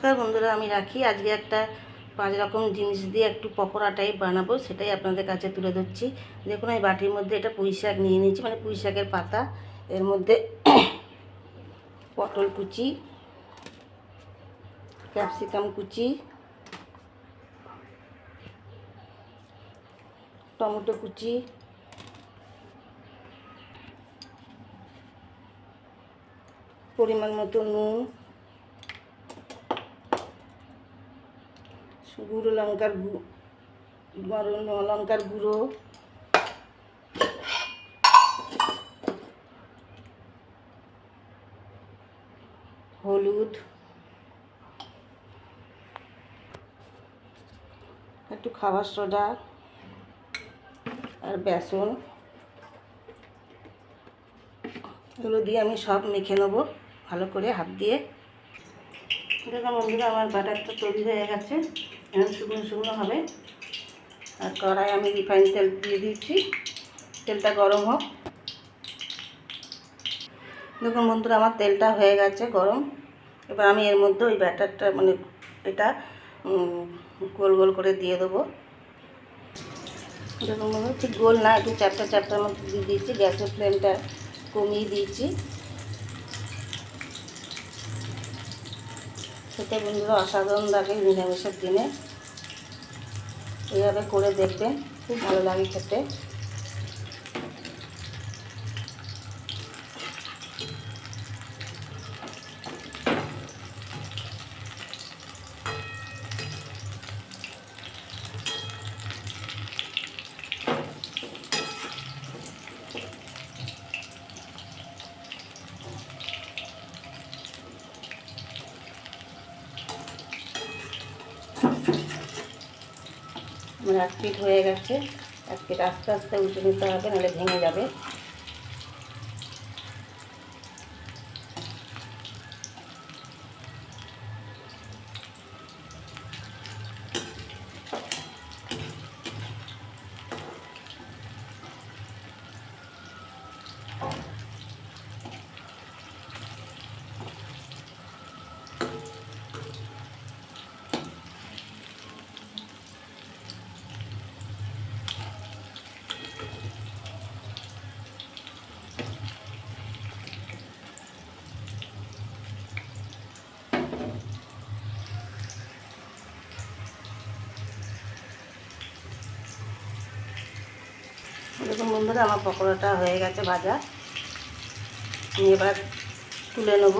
নমস্কার বন্ধুরা, আমি রাখি। আজকে একটা পাঁচ রকম জিনিস দিয়ে একটু পকোড়া টাইপ বানাবো, সেটাই আপনাদের কাছে তুলে ধরছি। দেখুন আমি বাটির মধ্যে এটা পুঁই শাক নিয়ে নিয়েছি মানে পুঁই শাকের পাতা। এর মধ্যে পটল কুচি, ক্যাপসিকাম কুচি, টমেটো কুচি, পরিমাণ মতো নুন গুঁড়ো লঙ্কার গরম লঙ্কার গুঁড়ো। হলুদ। একটু খাবার সোডা আর বেসন। এগুলো দিয়ে আমি সব মেখে নেব, ভালো করে হাত দিয়ে। দেখুন বন্ধুরা, আমার বাটারটা তৈরি হয়ে গেছে। এখন শুকনো শুকনো হবে। আর কড়াই আমি রিফাইন তেল দিয়ে দিচ্ছি। তেলটা গরম হোক। দেখুন বন্ধুরা, আমার তেলটা হয়ে গেছে গরম। এবার আমি এর মধ্যে ওই ব্যাটারটা মানে এটা গোল গোল করে দিয়ে দেবো। দেখুন বন্ধুরা, ঠিক গোল না, একটু চ্যাপটা চ্যাপটার মতো দিয়ে দিয়েছি গ্যাসের ফ্লেমটা কমিয়ে দিয়েছি খেতে বন্ধুরা অসাধারণ লাগে নিরামিষের দিনে। এইভাবে করে দেখবেন খুব ভালো লাগে খেতে। আমার এক পিঠ হয়ে গেছে। এক পিঠ আস্তে আস্তে উঠে নিতে হবে, নাহলে ভেঙে যাবে। দেখুন বন্ধুরা, আমার পকোড়াটা হয়ে গেছে ভাজা। আমি এবার তুলে নেব।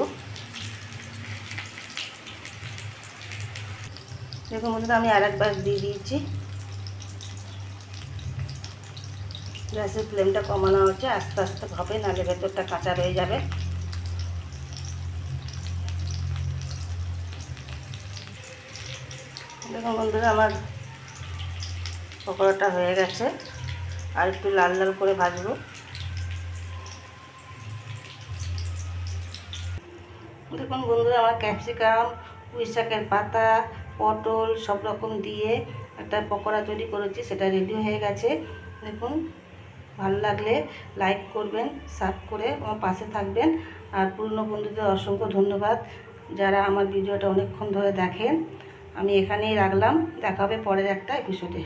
দেখুন বন্ধুরা, আমি আর একবার দিয়ে দিয়েছি। গ্যাসের ফ্লেমটা কমানো হচ্ছে, আস্তে আস্তে হবে, নাহলে ভেতরটা কাঁচা রয়ে যাবে। দেখুন বন্ধুরা, আমার পকোড়াটা হয়ে গেছে। আর একটু লাল লাল করে ভাজবো। দেখুন বন্ধুরা, আমার ক্যাপসিকাম পুঁই শাকের পাতা, পটল সব রকম দিয়ে একটা পকোড়া তৈরি করেছি, সেটা রেডি হয়ে গেছে। দেখুন, ভালো লাগলে লাইক করবেন সাবস্ক্রাইব করে আমার পাশে থাকবেন। আর পুরনো বন্ধুদের অসংখ্য ধন্যবাদ যারা আমার ভিডিওটা অনেকক্ষণ ধরে দেখেন। আমি এখানেই রাখলাম, দেখা হবে পরের একটা এপিসোডে